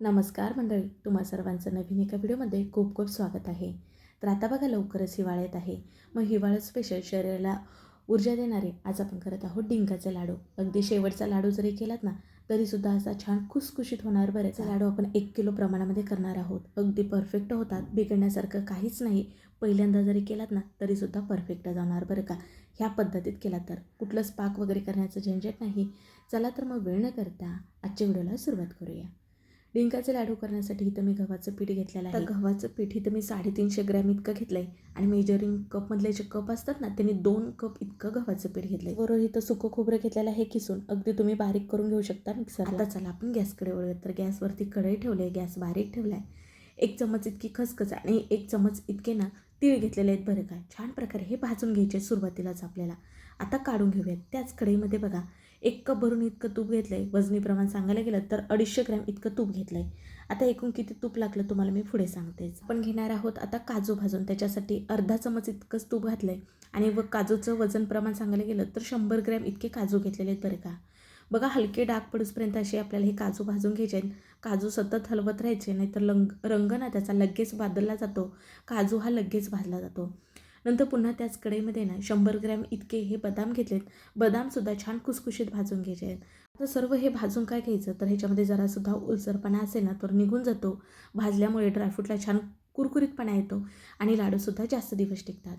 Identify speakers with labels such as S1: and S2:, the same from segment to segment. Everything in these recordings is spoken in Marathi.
S1: नमस्कार मंडळी तुम्हा सर्वांचं नवीन एका व्हिडिओमध्ये खूप खूप स्वागत आहे. तर आता बघा लवकरच हिवाळ्यात आहे. मग हिवाळ्यात स्पेशल शरीराला ऊर्जा देणारे आज आपण करत आहोत डिंकाचे लाडू. अगदी शेवटचा लाडू जरी केलात ना तरीसुद्धा असा छान खुसखुशीत होणार बरेच लाडू आपण एक किलो प्रमाणामध्ये करणार आहोत. अगदी परफेक्ट होतात. बिघडण्यासारखं काहीच नाही. पहिल्यांदा जरी केलात ना तरीसुद्धा परफेक्ट जाणार बरं का? ह्या पद्धतीत केला तर. कुठलंच पाक वगैरे करण्याचं झंझट नाही. चला तर मग वेळ न करता आजच्या व्हिडिओला सुरुवात करूया. डिंकाचे लाडू करण्यासाठी इथं मी गव्हाचं पीठ घेतलेलं आहे. तर गव्हाचं पीठ इथं मी साडेतीनशे ग्रॅम इतकं घेतलं आहे आणि मेजरिंग कपमधले जे कप असतात ना त्यांनी दोन कप इतकं गव्हाचं पीठ घेतलं आहे बरोबर इथं सुकं खोबरं घेतलेलं आहे किसून. अगदी तुम्ही बारीक करून घेऊ शकता मिक्सर आता चला आपण गॅसकडे वळूयात. तर गॅसवरती कढई ठेवली आहे गॅस बारीक ठेवला आहे एक चमच इतकी खसखस आणि एक चमच इतके ना तीळ घेतलेले आहेत बरं काय छान प्रकारे हे भाजून घ्यायचे सुरुवातीलाच आपल्याला. आता काढून घेऊयात. त्याच कढईमध्ये बघा एक कप भरून इतकं तूप घेतलं आहे वजनी प्रमाण सांगायला गेलं तर अडीचशे ग्रॅम इतकं तूप घेतलं आहे आता एकूण किती तूप लागलं तुम्हाला मी पुढे सांगतेच आपण घेणार आहोत आता काजू भाजून त्याच्यासाठी अर्धा चमच इतकंच तूप घातलं आहे आणि व काजूचं वजन प्रमाण सांगायला गेलं तर शंभर ग्रॅम इतके काजू घेतलेले आहेत बरं का. बघा हलके डाग पडूसपर्यंत असे आपल्याला हे काजू भाजून घ्यायचे आहेत. काजू सतत हलवत राहायचे नाहीतर लंग रंग ना त्याचा लगेच बादलला जातो. काजू हा लगेच भाजला जातो. नंतर पुन्हा त्याच कढईमध्ये ना शंभर ग्रॅम इतके हे बदाम घेतलेत. बदामसुद्धा छान कुसकुशीत भाजून घ्यायचे. आहेत आता सर्व हे भाजून काय घ्यायचं? तर ह्याच्यामध्ये जरासुद्धा उलसरपणा असेल ना तर निघून जातो. भाजल्यामुळे ड्रायफ्रूटला छान कुरकुरीतपणा येतो आणि लाडूसुद्धा जास्त दिवस टिकतात.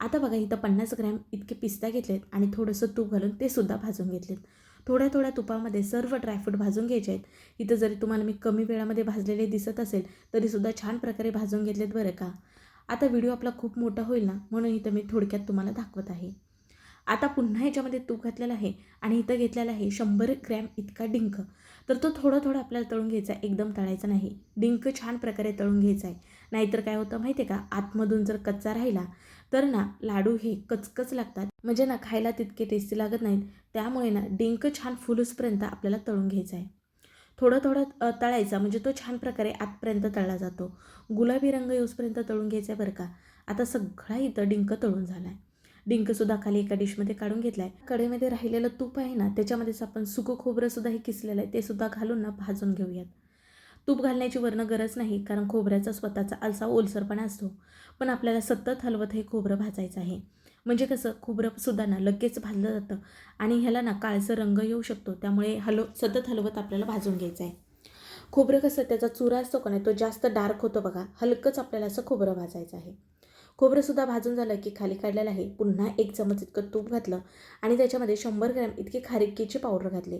S1: आता बघा इथं पन्नास ग्रॅम इतके पिस्ता घेतलेत आणि थोडंसं तूप घालून ते सुद्धा भाजून घेतलेत. थोड्या थोड्या तुपामध्ये सर्व ड्रायफ्रूट भाजून घ्यायचे आहेत. इथं जरी तुम्हाला मी कमी वेळामध्ये भाजलेले दिसत असेल तरीसुद्धा छान प्रकारे भाजून घेतलेत बरं का? आता व्हिडिओ आपला खूप मोठा होईल ना? म्हणून इथं मी थोडक्यात तुम्हाला दाखवत आहे. आता पुन्हा याच्यामध्ये तूप घातलेलं आहे आणि इथं घेतलेलं आहे शंभर ग्रॅम इतका डिंक. तर तो थोडं थोडं आपल्याला तळून घ्यायचा आहे. एकदम तळायचा नाही. डिंक छान प्रकारे तळून घ्यायचा आहे. नाहीतर काय होतं माहिती आहे का? आतमधून जर कच्चा राहिला तर ना लाडू हे कचकच लागतात. म्हणजे ना खायला तितके टेस्टी लागत नाहीत. त्यामुळे ना डिंक छान फुलूसपर्यंत आपल्याला तळून घ्यायचा आहे. थोडं थोडं तळायचा. म्हणजे तो छान प्रकारे आतपर्यंत तळला जातो. गुलाबी रंग येऊसपर्यंत तळून घ्यायचा आहे बरं का. आता सगळा इथं डिंक तळून झाला आहे डिंकसुद्धा खाली एका डिशमध्ये काढून घेतला आहे कढईमध्ये राहिलेलं तूप आहे ना त्याच्यामध्येच आपण सुकं खोबरंसुद्धा हे किसलेलं आहे ते सुद्धा घालून ना भाजून घेऊयात. तूप घालण्याची वर्ण गरज नाही कारण खोबऱ्याचा स्वतःचा आलसा ओलसरपणा असतो. पण आपल्याला सतत हलवत हे खोबरं भाजायचं आहे. म्हणजे कसं खोबरंसुद्धा ना लगेच भाजलं जातं आणि ह्याला ना काळसर रंग येऊ शकतो. त्यामुळे हलव सतत हलवत आपल्याला भाजून घ्यायचं आहे खोबरं कसं त्याचा चुरा असतो का नाही तो जास्त डार्क होतो बघा. हलकंच आपल्याला असं खोबरं भाजायचं आहे. खोबरंसुद्धा भाजून झालं की खाली काढलेलं आहे. पुन्हा एक चमच इतकं तूप घातलं आणि त्याच्यामध्ये शंभर ग्रॅम इतकी खारिकेची पावडर घातली.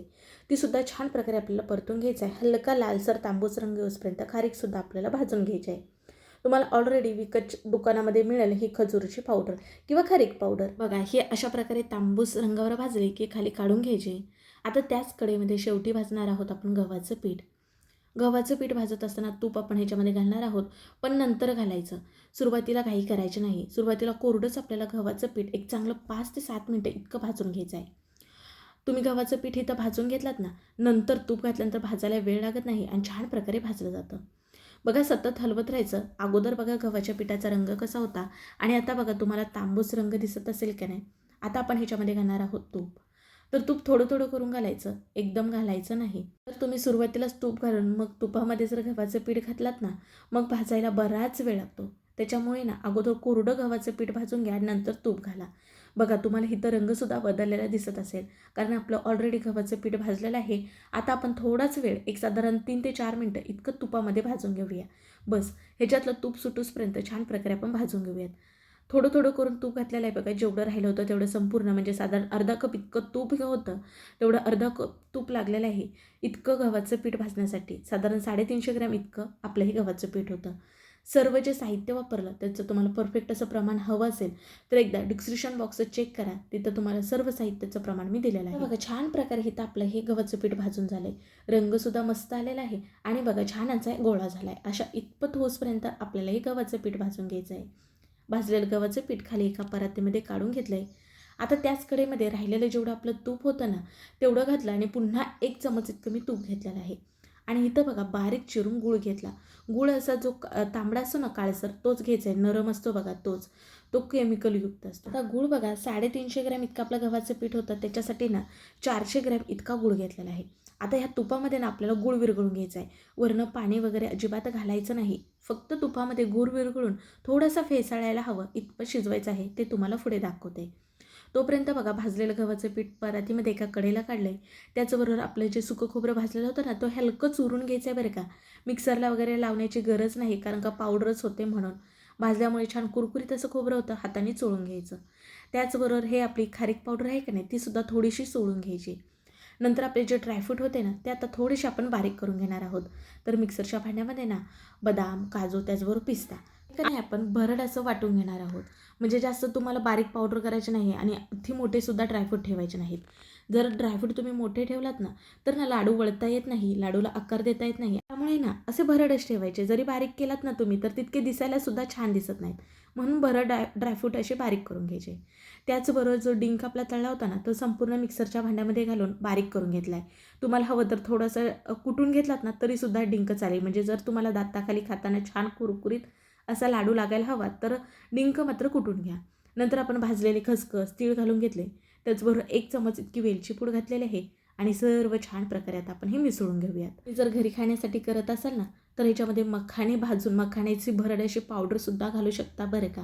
S1: तीसुद्धा छान प्रकारे आपल्याला परतून घ्यायचं आहे हलका लालसर तांबूस रंग येऊसपर्यंत खारीकसुद्धा आपल्याला भाजून घ्यायची आहे तुम्हाला ऑलरेडी विकत दुकानामध्ये मिळेल ही खजूरची पावडर किंवा खारीक पावडर बघा ही अशा प्रकारे तांबूस रंगावर भाजले की खाली काढून घ्यायचे. आता त्याच कडेमध्ये शेवटी भाजणार आहोत आपण गव्हाचं पीठ. गव्हाचं पीठ भाजत असताना तूप आपण ह्याच्यामध्ये घालणार आहोत पण नंतर घालायचं. सुरुवातीला काही करायचं नाही. सुरुवातीला कोरडंच आपल्याला गव्हाचं पीठ एक चांगलं पाच ते सात मिनटं इतकं भाजून घ्यायचं आहे. तुम्ही गव्हाचं पीठ इथं भाजून घेतलात ना नंतर तूप घातल्यानंतर भाजायला वेळ लागत नाही आणि छान प्रकारे भाजलं जातं. बघा सतत हलवत राहायचं. अगोदर बघा गव्हाच्या पिठाचा रंग कसा होता आणि आता बघा तुम्हाला तांबूस रंग दिसत असेल का नाही? आता आपण ह्याच्यामध्ये घालणार आहोत तूप. तर तूप थोडं थोडं करून घालायचं. एकदम घालायचं नाही. तर तुम्ही सुरुवातीलाच तूप घालून मग तुपामध्ये जर गव्हाचं पीठ घातलात ना मग भाजायला बराच वेळ लागतो. त्याच्यामुळे ना अगोदर कोरडं गव्हाचं पीठ भाजून घ्या नंतर तूप घाला. बघा तुम्हाला इथं रंगसुद्धा बदललेला दिसत असेल. कारण आपलं ऑलरेडी गव्हाचं पीठ भाजलेलं आहे. आता आपण थोडाच वेळ एक साधारण तीन ते चार मिनटं इतकं तुपामध्ये भाजून घेऊया. बस ह्याच्यातलं तूप सुटूसपर्यंत छान प्रकारे आपण भाजून घेऊयात. थोडं थोडं करून तूप घातलेलं आहे बघा जेवढं राहिलं होतं तेवढं संपूर्ण म्हणजे साधारण अर्धा कप इतकं तूप होतं तेवढं अर्धा कप तूप लागलेलं आहे. इतकं गव्हाचं पीठ भाजण्यासाठी साधारण साडेतीनशे ग्रॅम इतकं आपलं हे गव्हाचं पीठ होतं. सर्व जे साहित्य वापरलं त्याचं तुम्हाला परफेक्ट असं प्रमाण हवं असेल तर एकदा डिस्क्रिप्शन बॉक्स चेक करा. तिथं तुम्हाला सर्व साहित्याचं प्रमाण मी दिलेलं आहे. बघा छान प्रकारे इथं आपलं हे गव्हाचं पीठ भाजून झालं आहे रंगसुद्धा मस्त आलेला आहे. आणि बघा छान याचा गोळा झाला आहे अशा इतपत होसपर्यंत आपल्याला हे गव्हाचं पीठ भाजून घ्यायचं आहे. भाजलेलं गव्हाचं पीठ खाली एका परातीमध्ये काढून घेतलं आहे आता त्याच कडेमध्ये राहिलेलं जेवढं आपलं तूप होतं ना तेवढं घातलं आणि पुन्हा एक चमच इतकं मी तूप घेतलेलं आहे. आणि इथं बघा बारीक चिरून गूळ घेतला. गूळ असा जो तांबडा असतो ना काळसर तोच घ्यायचा आहे नरम असतो बघा तोच. तो केमिकलयुक्त असतो. आता गूळ बघा साडेतीनशे ग्रॅम इतका आपलं गव्हाचं पीठ होतं. त्याच्यासाठी ना चारशे ग्रॅम इतका गूळ घेतलेला आहे. आता ह्या तुपामध्ये ना आपल्याला गूळ विरघळून घ्यायचा आहे वरनं पाणी वगैरे अजिबात घालायचं नाही. फक्त तुपामध्ये गूळ विरघळून थोडंसं फेसाळायला हवं. इतपत शिजवायचं आहे ते तुम्हाला पुढे दाखवते. तोपर्यंत बघा भाजलेलं गव्हाचं पीठ परातीमध्ये एका कडेला काढलं आहे त्याचबरोबर आपलं जे सुकं खोबरं भाजलेलं होतं ना तो हलकं चुरून घ्यायचं आहे बरं का. मिक्सरला वगैरे लावण्याची गरज नाही कारण का पावडरच होते म्हणून. भाजल्यामुळे छान कुरकुरीत असं खोबरं होतं हाताने चोळून घ्यायचं. त्याचबरोबर हे आपली खारीक पावडर आहे का नाही तीसुद्धा थोडीशी चोळून घ्यायची. नंतर आपले जे ड्रायफ्रूट होते ना ते आता थोडेसे आपण बारीक करून घेणार आहोत. तर मिक्सरच्या भांड्यामध्ये ना बदाम काजू त्याचबरोबर पिस्ता नाही आपण भरड असं वाटून घेणार आहोत. म्हणजे जास्त तुम्हाला बारीक पावडर करायचे नाही आणि अति मोठेसुद्धा ड्रायफ्रूट ठेवायचे नाहीत. जर ड्रायफ्रूट तुम्ही मोठे ठेवलात ना तर ना लाडू वळता येत नाही लाडूला आकार देता येत नाही. त्यामुळे ना असे भरडच ठेवायचे. जरी बारीक केलात ना तुम्ही तर तितके दिसायला सुद्धा छान दिसत नाहीत. म्हणून भरड ड्राय ड्रायफ्रूट असे बारीक करून घ्यायचे. त्याचबरोबर जो डिंक आपला तळला होता ना तो संपूर्ण मिक्सरच्या भांड्यामध्ये घालून बारीक करून घेतला आहे तुम्हाला हवं तर थोडंसं कुटून घेतलात ना तरीसुद्धा डिंक चालेल. म्हणजे जर तुम्हाला दाताखाली खाताना छान कुरकुरीत असा लाडू लागायला हवा तर डिंक मात्र कुटून घ्या. नंतर आपण भाजलेले खसखस तीळ घालून घेतले. त्याचबरोबर एक चमच इतकी वेलची पूड घातलेली आहे आणि सर्व छान प्रकारे आता आपण हे मिसळून घेऊयात. जर घरी खाण्यासाठी करत असाल ना तर ह्याच्यामध्ये मखाणे भाजून मखाण्याची भरड अशी पावडरसुद्धा घालू शकता बरं का.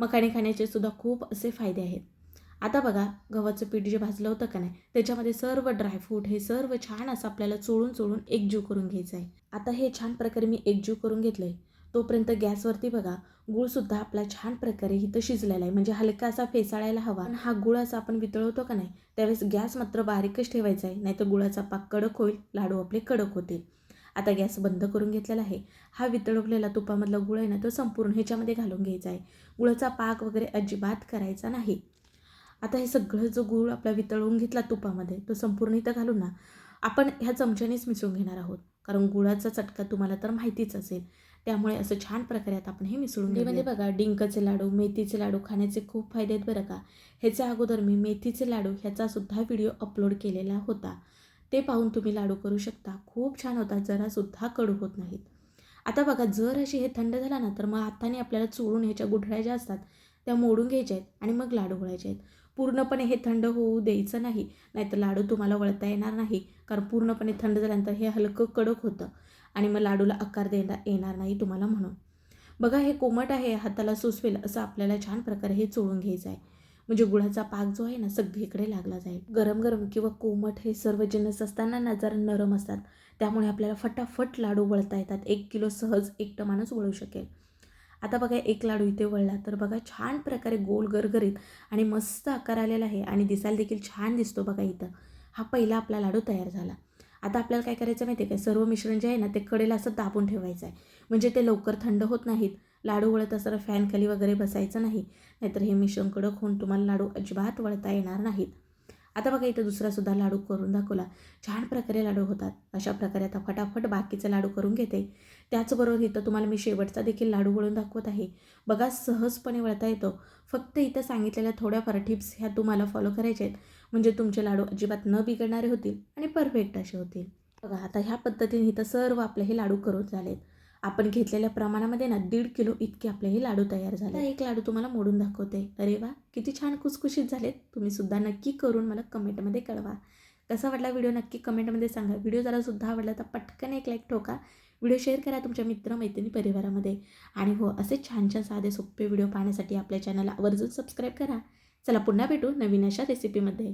S1: मखाणे खाण्याचे सुद्धा खूप असे फायदे आहेत. आता बघा गव्हाचं पीठ जे भाजलं होतं का नाही त्याच्यामध्ये सर्व ड्रायफ्रूट हे सर्व छान असं आपल्याला चोळून चोळून एकजीव करून घ्यायचं आहे. आता हे छान प्रकारे मी एकजीव करून घेतलं आहे तोपर्यंत गॅसवरती बघा गूळसुद्धा आपला छान प्रकारे इथं शिजलेला आहे. म्हणजे हलका असा फेसाळायला हवा. आणि हा गुळ असा आपण वितळवतो का नाही त्यावेळेस गॅस मात्र बारीकच ठेवायचा आहे. नाहीतर गुळाचा पाक कडक होईल लाडू आपले कडक होतील. आता गॅस बंद करून घेतलेला आहे. हा वितळवलेला तुपामधला गुळ आहे ना तो संपूर्ण ह्याच्यामध्ये घालून घ्यायचा आहे. गुळाचा पाक वगैरे अजिबात करायचा नाही. आता हे सगळं जो गूळ आपला वितळवून घेतला तुपामध्ये तो संपूर्ण इथं घालून ना आपण ह्या चमच्यानेच मिसळून घेणार आहोत. कारण गुळाचा चटका तुम्हाला तर माहितीच असेल. त्यामुळे असं छान प्रकारे आता आपण हे मिसळून म्हणजे बघा डिंकाचे लाडू मेथीचे लाडू खाण्याचे खूप फायदे आहेत बरं का. ह्याच्या अगोदर मी मेथीचे लाडू ह्याचा सुद्धा व्हिडिओ अपलोड केलेला होता. ते पाहून तुम्ही लाडू करू शकता. खूप छान होतात जरासुद्धा कडू होत नाहीत. आता बघा जर अशी हे थंड झाला ना तर मग हाताने आपल्याला चोळून ह्याच्या गुठळ्या ज्या असतात त्या मोडून घ्यायच्या आहेत आणि मग लाडू वळायचे आहेत. पूर्णपणे हे थंड होऊ द्यायचं नाही नाहीतर लाडू तुम्हाला वळता येणार नाही. कारण पूर्णपणे थंड झाल्यानंतर हे हलकं कडक होतं. आणि मग लाडूला आकार देता येणार नाही तुम्हाला म्हणून. बघा हे कोमट आहे हाताला सुचवेल असं आपल्याला छान प्रकारे हे चोळून घ्यायचं आहे. म्हणजे गुळाचा पाक जो आहे ना सगळीकडे लागला जाईल. गरम गरम किंवा कोमट हे सर्व जिन्नस असताना ना जरा नरम असतात. त्यामुळे आपल्याला फटाफट लाडू वळता येतात. एक किलो सहज एकटं माणूस वळू शकेल. आता बघा एक लाडू इथे वळला तर बघा छान प्रकारे गोल गरगरीत आणि मस्त आकार आलेला आहे आणि दिसायला देखील छान दिसतो बघा इथं. हा पहिला आपला लाडू तयार झाला. आता आपल्याला काय करायचं माहिती आहे काय सर्व मिश्रण जे आहे ना ते कडेला असं दाबून ठेवायचं आहे म्हणजे ते लवकर थंड होत नाहीत. लाडू वळत असताना फॅनखाली वगैरे बसायचं नाही. नाहीतर हे मिश्रण कडक होऊन तुम्हाला लाडू अजिबात वळता येणार नाहीत. आता बघा इथं दुसरासुद्धा लाडू करून दाखवला. छान प्रकारे लाडू होतात. अशा प्रकारे आता फटाफट बाकीचे लाडू करून घेते. त्याचबरोबर इथं तुम्हाला मी शेवटचा देखील लाडू वळून दाखवत आहे. बघा सहजपणे वळता येतो. फक्त इथं सांगितलेल्या थोड्याफार टिप्स ह्या तुम्हाला फॉलो करायच्या आहेत. म्हणजे तुमचे लाडू अजिबात न बिघडणारे होतील आणि परफेक्ट असे होतील. बघा आता ह्या पद्धतीने इथं सर्व आपले हे लाडू करून झालेत. आपण घेतलेल्या प्रमाणामध्ये ना दीड किलो इतके आपले हे लाडू तयार झाले. एक लाडू तुम्हाला मोडून दाखवते. अरे वा किती छान कुसकुशीत झालेत. तुम्ही सुद्धा नक्की करून मला कमेंटमध्ये कळवा. कसा वाटला व्हिडिओ नक्की कमेंटमध्ये सांगा. व्हिडिओ जरा सुद्धा आवडला तर पटकन एक लाईक ठोका. व्हिडिओ शेअर करा तुमच्या मित्र मैत्रिणी परिवारामध्ये. आणि हो असे छान छान साधे सोपे व्हिडिओ पाहण्यासाठी आपल्या चॅनलला आवर्जून सबस्क्राईब करा. चला पुन्हा भेटू नवीन अशा रेसिपीमध्ये